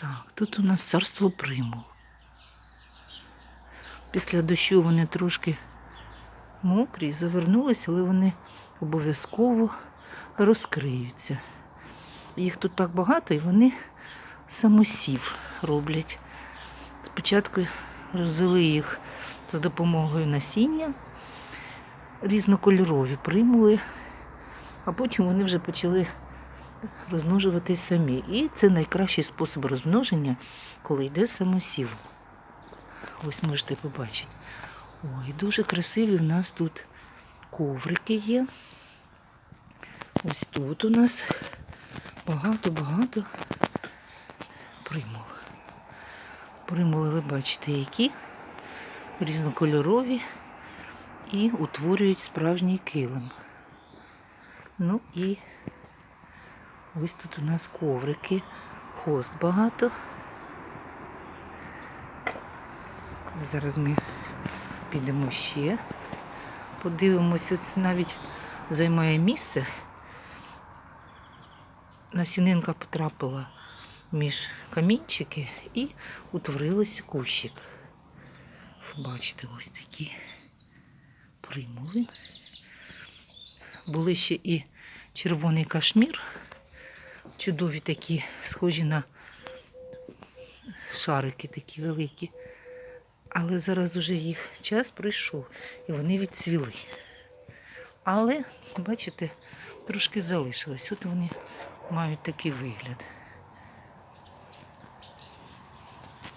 Так, тут у нас царство примул. Після дощу вони трошки мокрі, завернулися, але вони обов'язково розкриються. Їх тут так багато і вони самосів роблять. Спочатку розвели їх за допомогою насіння, різнокольорові примули, а потім вони вже почали розмножуватись самі. І це найкращий спосіб розмноження, коли йде самосів. Ось можете побачити. Ой, дуже красиві в нас тут коврики є. Ось тут у нас багато-багато примул. Примули, ви бачите, які різнокольорові і утворюють справжній килим. Ну і ось тут у нас коврики, хост багато. Зараз ми підемо ще, подивимось, от навіть займає місце. Насінинка потрапила між камінчики і утворилось кущик. Бачите, ось такі примули. Були ще і червоний кашмір, чудові такі, схожі на шарики такі великі. Але зараз уже їх час пройшов і вони відцвіли. Але, бачите, трошки залишилось. От вони мають такий вигляд.